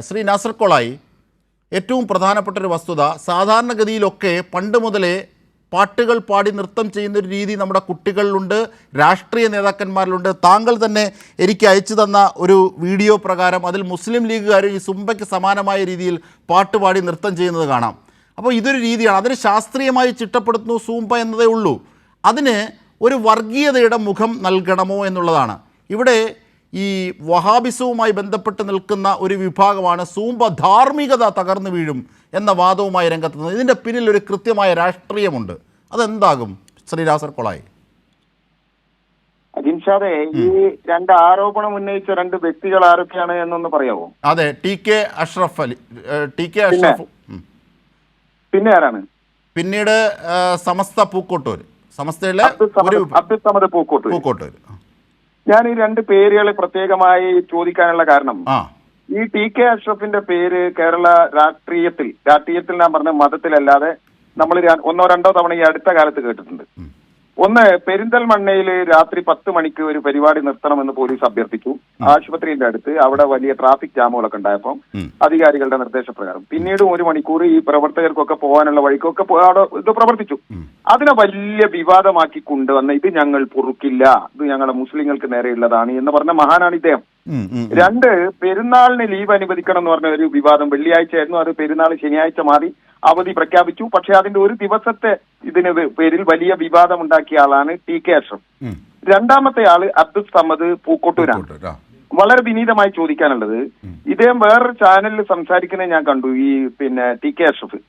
ശ്രീ നാസർ ഏറ്റവും പ്രധാനപ്പെട്ട ഒരു വസ്തുത. സാധാരണഗതിയിലൊക്കെ പണ്ട് മുതലേ പാട്ടുകൾ പാടി നൃത്തം ചെയ്യുന്ന ഒരു രീതി നമ്മുടെ കുട്ടികളിലുണ്ട് രാഷ്ട്രീയ നേതാക്കന്മാരിലുണ്ട്. താങ്കൾ തന്നെ എനിക്ക് അയച്ചു തന്ന ഒരു വീഡിയോ പ്രകാരം അതിൽ മുസ്ലിം ലീഗുകാർ ഈ സുംബയ്ക്ക് സമാനമായ രീതിയിൽ പാട്ട് പാടി നൃത്തം ചെയ്യുന്നത് കാണാം. അപ്പോൾ ഇതൊരു രീതിയാണ്. അതിന് ശാസ്ത്രീയമായി ചിട്ടപ്പെടുത്തുന്നു സൂംബ എന്നതേ ഉള്ളൂ. അതിന് ഒരു വർഗീയതയുടെ മുഖം നൽകണമോ എന്നുള്ളതാണ്. ഇവിടെ ഈ വഹാബിസവുമായി ബന്ധപ്പെട്ട് നിൽക്കുന്ന ഒരു വിഭാഗമാണ് സൂമ്പ ധാർമ്മികത തകർന്നു വീഴും എന്ന വാദവുമായി രംഗത്തുന്നത് ഇതിന്റെ പിന്നിൽ ഒരു കൃത്യമായ രാഷ്ട്രീയമുണ്ട്. അതെന്താകും? ശ്രീരാസർ കൊളായി. അജിൻഷാദെ ഈ രണ്ട് ആരോപണം ഉന്നയിച്ച രണ്ട് വ്യക്തികൾ ആരൊക്കെയാണ് എന്നൊന്ന് പറയാവോ? അതെ T K Ashraf Ali T K Ashraf. പിന്നെ ആരാണ്? പിന്നീട് സമസ്ത പൂക്കോട്ടൂർ സമസ്തയിലെ അബ്ദുൽ സമദ് ഒരു അബ്ദുൽ സമദ് പൂക്കോട്ട് പൂക്കോട്ടൂർ ഞാൻ ഈ രണ്ട് പേരുകളെ പ്രത്യേകമായി ചോദിക്കാനുള്ള കാരണം. ഈ ടി കെ അഷ്റഫിന്റെ പേര് കേരള രാഷ്ട്രീയത്തിൽ രാഷ്ട്രീയത്തിൽ ഞാൻ പറഞ്ഞ മതത്തിലല്ലാതെ നമ്മൾ ഒന്നോ രണ്ടോ തവണ ഈ അടുത്ത കാലത്ത് കേട്ടിട്ടുണ്ട്. ഒന്ന് പെരിന്തൽമണ്ണയിൽ രാത്രി പത്ത് മണിക്ക് ഒരു പരിപാടി നിർത്തണമെന്ന് പോലീസ് അഭ്യർത്ഥിച്ചു. ആശുപത്രിയുടെ അടുത്ത് അവിടെ വലിയ ട്രാഫിക് ജാമുകളൊക്കെ ഉണ്ടായപ്പോൾ അധികാരികളുടെ നിർദ്ദേശപ്രകാരം. പിന്നീട് ഒരു മണിക്കൂർ ഈ പ്രവർത്തകർക്കൊക്കെ പോകാനുള്ള വഴിക്കൊക്കെ അവിടെ ഇത് പ്രവർത്തിച്ചു. അതിനെ വലിയ വിവാദമാക്കി കൊണ്ടുവന്ന ഇത് ഞങ്ങൾ പൊറുക്കില്ല. ഇത് ഞങ്ങളുടെ മുസ്ലിങ്ങൾക്ക് നേരെയുള്ളതാണ് എന്ന് പറഞ്ഞ മഹാനാണ് ഇദ്ദേഹം. രണ്ട് പെരുന്നാളിന് ലീവ് അനുവദിക്കണം എന്ന് പറഞ്ഞ ഒരു വിവാദം വെള്ളിയാഴ്ച ആയിരുന്നു അത് പെരുന്നാൾ ശനിയാഴ്ച മാറി അവധി പ്രഖ്യാപിച്ചു. പക്ഷെ അതിന്റെ ഒരു ദിവസത്തെ ഇതിന് പേരിൽ വലിയ വിവാദം ഉണ്ടാക്കിയ ആളാണ് ടി കെ അഷ്റഫ് രണ്ടാമത്തെ ആൾ അബ്ദുൽ സമദ് പൂക്കോട്ടൂരാണ്. വളരെ വിനീതമായി ചോദിക്കാനുള്ളത്. ഇദ്ദേഹം വേറൊരു ചാനലിൽ സംസാരിക്കുന്നത് ഞാൻ കണ്ടു ഈ പിന്നെ ടി കെ അഷ്റഫ്.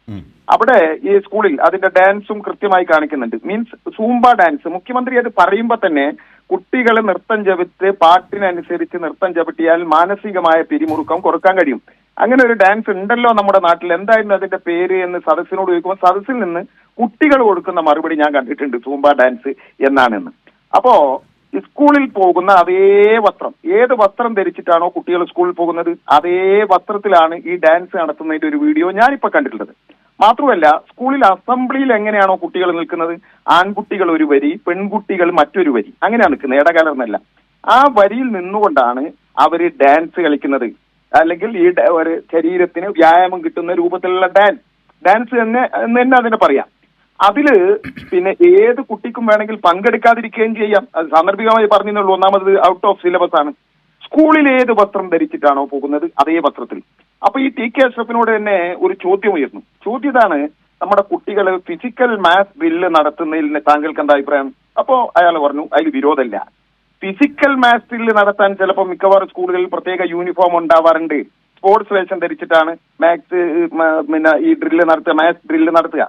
അവിടെ ഈ സ്കൂളിൽ അതിന്റെ ഡാൻസും കൃത്യമായി കാണിക്കുന്നുണ്ട്. മീൻസ് സൂംബ ഡാൻസ് മുഖ്യമന്ത്രി അത് പറയുമ്പോൾ തന്നെ കുട്ടികളെ നൃത്തം ചവിട്ട് പാട്ടിനനുസരിച്ച് നൃത്തം ചവിട്ടിയാൽ മാനസികമായ പിരിമുറുക്കം കുറയ്ക്കാൻ കഴിയും. അങ്ങനെ ഒരു ഡാൻസ് ഉണ്ടല്ലോ നമ്മുടെ നാട്ടിൽ. എന്തായിരുന്നു അതിന്റെ പേര് എന്ന് സദസ്സിനോട് ചോദിക്കുമ്പോൾ സദസ്സിൽ നിന്ന് കുട്ടികൾ കൊടുക്കുന്ന മറുപടി ഞാൻ കണ്ടിട്ടുണ്ട് സൂംബ ഡാൻസ് എന്നാണെന്ന്. അപ്പോ സ്കൂളിൽ പോകുന്ന അതേ വസ്ത്രം. ഏത് വസ്ത്രം ധരിച്ചിട്ടാണോ കുട്ടികൾ സ്കൂളിൽ പോകുന്നത്? അതേ വസ്ത്രത്തിലാണ് ഈ ഡാൻസ് നടത്തുന്നതിന്റെ ഒരു വീഡിയോ ഞാനിപ്പോ കണ്ടിട്ടുള്ളത്. മാത്രമല്ല സ്കൂളിൽ അസംബ്ലിയിൽ എങ്ങനെയാണോ കുട്ടികൾ നിൽക്കുന്നത്? ആൺകുട്ടികൾ ഒരു വരി പെൺകുട്ടികൾ മറ്റൊരു വരി. അങ്ങനെയാണ് നിൽക്കുന്നത് ഇടകലർന്നല്ല. ആ വരിയിൽ നിന്നുകൊണ്ടാണ് അവർ ഡാൻസ് കളിക്കുന്നത്. അല്ലെങ്കിൽ ഈ ഒരു ശരീരത്തിന് വ്യായാമം കിട്ടുന്ന രൂപത്തിലുള്ള ഡാൻസ് ഡാൻസ് തന്നെ എന്ന് തന്നെ അതിനെ പറയാം. അതിൽ പിന്നെ ഏത് കുട്ടിക്കും വേണമെങ്കിൽ പങ്കെടുക്കാതിരിക്കുകയും ചെയ്യാം. അത് സാന്ദർഭികമായി പറഞ്ഞുള്ളൂ ഒന്നാമത് ഔട്ട് ഓഫ് സിലബസ് ആണ്. സ്കൂളിൽ ഏത് വസ്ത്രം ധരിച്ചിട്ടാണോ പോകുന്നത്? അതേ വസ്ത്രത്തിൽ. അപ്പൊ ഈ ടി കെ അഷ്റഫിനോട് തന്നെ ഒരു ചോദ്യം ഉയർന്നു. ചോദ്യം ഇതാണ് നമ്മുടെ കുട്ടികൾ ഫിസിക്കൽ മാത്സ് ബില്ല് നടത്തുന്നതിൽ താങ്കൾക്ക് എന്താ അഭിപ്രായം? അപ്പോ അയാൾ പറഞ്ഞു അതിൽ വിരോധമില്ല. ഫിസിക്കൽ മാത്സ് ബില്ല് നടത്താൻ ചിലപ്പോൾ മിക്കവാറും സ്കൂളുകളിൽ പ്രത്യേക യൂണിഫോം ഉണ്ടാവാറുണ്ട്. സ്പോർട്സ് വേഷം ധരിച്ചിട്ടാണ് മാത്സ് പിന്നെ ഈ ഡ്രില്ല് നടത്തുക മാത്സ് ഡ്രില്ല് നടത്തുക.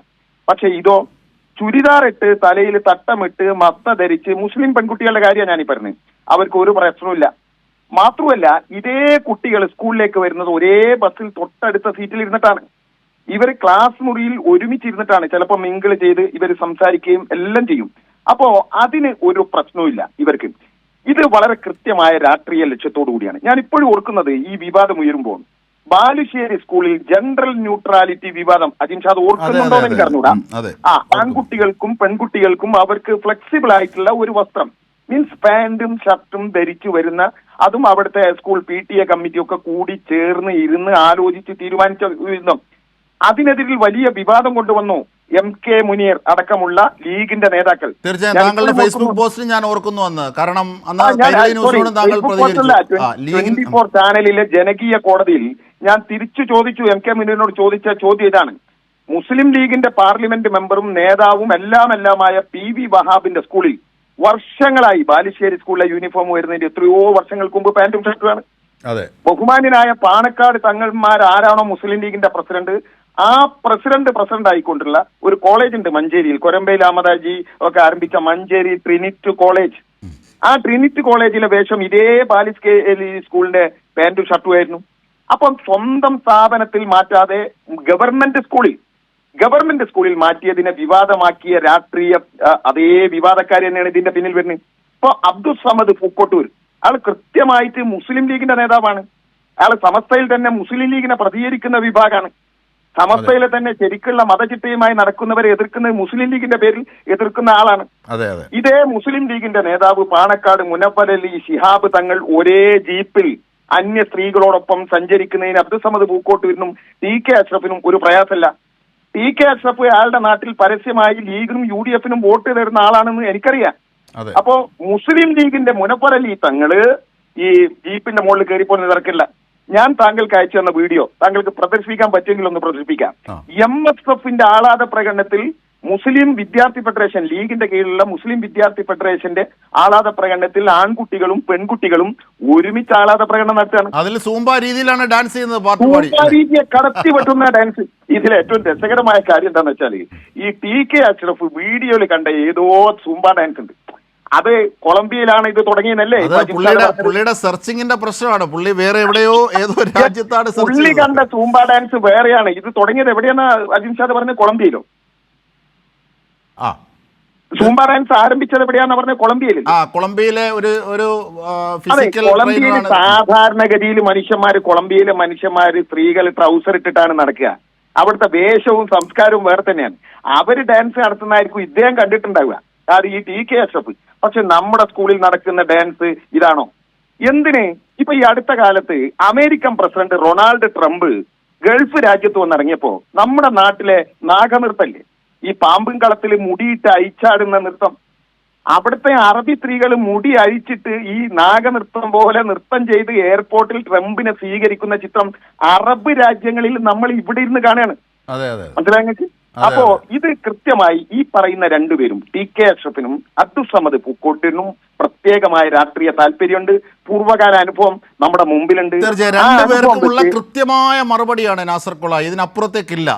പക്ഷെ ഇതോ ചുരിദാറിട്ട് തലയിൽ തട്ടമിട്ട് മത്ത ധരിച്ച് മുസ്ലിം പെൺകുട്ടികളുടെ കാര്യമാണ് ഞാനീ പറഞ്ഞത്. അവർക്ക് ഒരു പ്രശ്നമില്ല മാത്രമല്ല ഇതേ കുട്ടികൾ സ്കൂളിലേക്ക് വരുന്നത് ഒരേ ബസ്സിൽ തൊട്ടടുത്ത സീറ്റിൽ ഇരുന്നിട്ടാണ് ഇവർ ക്ലാസ് മുറിയിൽ ഒരുമിച്ചിരുന്നിട്ടാണ് ചിലപ്പോൾ മിങ്കിൾ ചെയ്ത് ഇവർ സംസാരിക്കുകയും എല്ലാം ചെയ്യും. അപ്പോ അതിന് ഒരു പ്രശ്നവുമില്ല ഇവർക്ക്. ഇത് വളരെ കൃത്യമായ രാഷ്ട്രീയ ലക്ഷ്യത്തോടു കൂടിയാണ് ഞാൻ ഇപ്പോഴും ഓർക്കുന്നത് ഈ വിവാദം ഉയരുമ്പോൾ ബാലുശ്ശേരി സ്കൂളിൽ ജനറൽ ന്യൂട്രാലിറ്റി വിവാദം. അജിൻഷാദ് ഓർക്കുന്നുണ്ടോ എന്ന് അറിഞ്ഞൂടാ. ആ ആൺകുട്ടികൾക്കും പെൺകുട്ടികൾക്കും അവർക്ക് ഫ്ലെക്സിബിൾ ആയിട്ടുള്ള ഒരു വസ്ത്രം. മീൻസ് പാന്റും ഷർട്ടും ധരിച്ചു വരുന്ന അതും അവിടുത്തെ school P T A committee ഒക്കെ കൂടി ചേർന്ന് ഇരുന്ന് ആലോചിച്ച് തീരുമാനിച്ച അതിനെതിരിൽ വലിയ വിവാദം കൊണ്ടുവന്നു എം കെ മുനീർ അടക്കമുള്ള ലീഗിന്റെ നേതാക്കൾ. തീർച്ചയായും താങ്കളുടെ ഫേസ്ബുക്ക് ഞാൻ ഓർക്കുന്നു അന്ന്. കാരണം ട്വന്റി ഫോർ ചാനലിലെ ജനകീയ കോടതിയിൽ ഞാൻ തിരിച്ചു ചോദിച്ചു എം കെ മുനീറിനോട് ചോദിച്ച ചോദ്യം ഇതാണ്. മുസ്ലിം ലീഗിന്റെ പാർലമെന്റ് മെമ്പറും നേതാവും എല്ലാം എല്ലാമായ പി വി വഹാബിന്റെ സ്കൂളിൽ വർഷങ്ങളായി ബാലുശ്ശേരി സ്കൂളിലെ യൂണിഫോം വരുന്നതിന്റെ എത്രയോ വർഷങ്ങൾക്ക് മുമ്പ് പാന്റും ഷർട്ടുമാണ്. അതെ. ബഹുമാന്യനായ പാണക്കാട് തങ്ങന്മാർ ആരാണോ മുസ്ലിം ലീഗിന്റെ പ്രസിഡന്റ്? ആ പ്രസിഡന്റ് പ്രസിഡന്റ് ആയിക്കൊണ്ടുള്ള ഒരു കോളേജ് ഉണ്ട് മഞ്ചേരിയിൽ. കൊരമ്പയിൽ അഹമ്മദാജി ഒക്കെ ആരംഭിച്ച മഞ്ചേരി ട്രിനിറ്റ് കോളേജ്. ആ ട്രിനിറ്റ് കോളേജിലെ വേഷം ഇതേ ബാലിസ് സ്കൂളിന്റെ പാന്റും ഷർട്ടും ആയിരുന്നു. അപ്പം സ്വന്തം സ്ഥാപനത്തിൽ മാറ്റാതെ ഗവൺമെന്റ് സ്കൂളിൽ ഗവൺമെന്റ് സ്കൂളിൽ മാറ്റിയതിനെ വിവാദമാക്കിയ രാഷ്ട്രീയ അതേ വിവാദക്കാരി തന്നെയാണ് ഇതിന്റെ പിന്നിൽ വരുന്നത്. ഇപ്പൊ അബ്ദുൾ സമദ് പൂക്കോട്ടൂർ അയാൾ കൃത്യമായിട്ട് മുസ്ലിം ലീഗിന്റെ നേതാവാണ്. അയാൾ സമസ്തയിൽ തന്നെ മുസ്ലിം ലീഗിനെ പ്രതികരിക്കുന്ന വിഭാഗമാണ്. സമസ്തയിലെ തന്നെ ശരിക്കുള്ള മതചിട്ടയുമായി നടക്കുന്നവരെ എതിർക്കുന്ന മുസ്ലിം ലീഗിന്റെ പേരിൽ എതിർക്കുന്ന ആളാണ്. ഇതേ മുസ്ലിം ലീഗിന്റെ നേതാവ് പാണക്കാട് മുനവ്വർ അലി ശിഹാബ് തങ്ങൾ ഒരേ ജീപ്പിൽ അന്യ സ്ത്രീകളോടൊപ്പം സഞ്ചരിക്കുന്നതിന് അബ്ദുസമദ് പൂക്കോട്ടൂരിനും ടി കെ അഷ്റഫിനും ഒരു പ്രയാസമല്ല. ടി കെ അഷ്റഫ് അയാളുടെ നാട്ടിൽ പരസ്യമായി ലീഗിനും യു ഡി എഫിനും വോട്ട് തരുന്ന ആളാണെന്ന് എനിക്കറിയാം. അപ്പോ മുസ്ലിം ലീഗിന്റെ മുനപ്പറലി തങ്ങൾ ഈ ജീപ്പിന്റെ മുകളിൽ കയറിപ്പോന്ന് തിരക്കില്ല. ഞാൻ താങ്കൾക്ക് അയച്ചു തന്ന വീഡിയോ താങ്കൾക്ക് പ്രദർശിപ്പിക്കാൻ പറ്റുമെങ്കിൽ ഒന്ന് പ്രദർശിപ്പിക്കാം. എം എസ് എഫിന്റെ ആഹ്ലാദ പ്രകടനത്തിൽ മുസ്ലിം വിദ്യാർത്ഥി ഫെഡറേഷൻ ലീഗിന്റെ കീഴിലുള്ള മുസ്ലിം വിദ്യാർത്ഥി ഫെഡറേഷന്റെ ആഹ്ലാദ പ്രകടനത്തിൽ ആൺകുട്ടികളും പെൺകുട്ടികളും ഒരുമിച്ച് ആഹ്ലാദ പ്രകടനം നടത്തുകയാണ്. അതിൽ സൂമ്പ രീതിയിലാണ് ഡാൻസ് ചെയ്യുന്നത് പൂമ്പാരീതിയെ കടത്തി വെട്ടുന്ന ഡാൻസ്. ഇതിൽ ഏറ്റവും രസകരമായ കാര്യം എന്താണെന്ന് വെച്ചാൽ ഈ ടി കെ അഷ്റഫ് വീഡിയോയിൽ കണ്ട ഏതോ സൂമ്പ ഡാൻസ് ഉണ്ട്. അത് കൊളംബിയയിലാണ് ഇത് തുടങ്ങിയെന്നല്ലേ? പുള്ളിയുടെ സെർച്ചിങ്ങിന്റെ പ്രശ്നമാണ്. പുള്ളി വേറെ എവിടെയോ ഏതോ രാജ്യത്താണ് പുള്ളി കണ്ട സൂമ്പ ഡാൻസ് വേറെയാണ്. ഇത് തുടങ്ങിയത് എവിടെയാണ് അജിൻഷാദ് പറഞ്ഞത്? കൊളംബിയയിലോ? ആ. സൂംബ ആരംഭിച്ചത് എവിടെയാന്ന് പറഞ്ഞത്? കൊളംബിയയിൽ ആ കൊളംബിയയിലെ ഒരു ഒരു ഫിസിക്കൽ കൊളംബിയയിൽ സാധാരണഗതിയിൽ മനുഷ്യന്മാര് കൊളംബിയയിലെ മനുഷ്യന്മാര് സ്ത്രീകൾ ട്രൗസർ ഇട്ടിട്ടാണ് നടക്കുക. അവിടുത്തെ വേഷവും സംസ്കാരവും വേറെ തന്നെയാണ്. അവർ ഡാൻസ് നടത്തുന്നതായിരിക്കും ഇദ്ദേഹം കണ്ടിട്ടുണ്ടാവുക. അത് ഈ ടി കെ അഷ്റഫ് പക്ഷെ നമ്മുടെ സ്കൂളിൽ നടക്കുന്ന ഡാൻസ് ഇതാണോ? എന്തിന്? ഇപ്പൊ ഈ അടുത്ത കാലത്ത് American president Ronald Trump Gulf രാജ്യത്ത് വന്നിറങ്ങിയപ്പോ നമ്മുടെ നാട്ടിലെ നാഗനൃത്തല്ലേ ഈ പാമ്പും കളത്തിൽ മുടിയിട്ട് അഴിച്ചാടുന്ന നൃത്തം. അവിടുത്തെ അറബി സ്ത്രീകൾ മുടി അഴിച്ചിട്ട് ഈ നാഗനൃത്തം പോലെ നൃത്തം ചെയ്ത് എയർപോർട്ടിൽ ട്രംപിനെ സ്വീകരിക്കുന്ന ചിത്രം അറബ് രാജ്യങ്ങളിൽ നമ്മൾ ഇവിടെ ഇരുന്ന് കാണുകയാണ്. മനസ്സിലായി അപ്പോ ഇത് കൃത്യമായി ഈ പറയുന്ന രണ്ടുപേരും ടി കെ അഷ്റഫിനും അബ്ദുസമദ് പൂക്കോട്ടിനും പ്രത്യേകമായ രാഷ്ട്രീയ താല്പര്യമുണ്ട്. പൂർവകാല അനുഭവം നമ്മുടെ മുമ്പിലുണ്ട്. തീർച്ചയായും. കൃത്യമായ മറുപടിയാണ് നാസർ കൊള. ഇതിനപ്പുറത്തേക്കില്ല.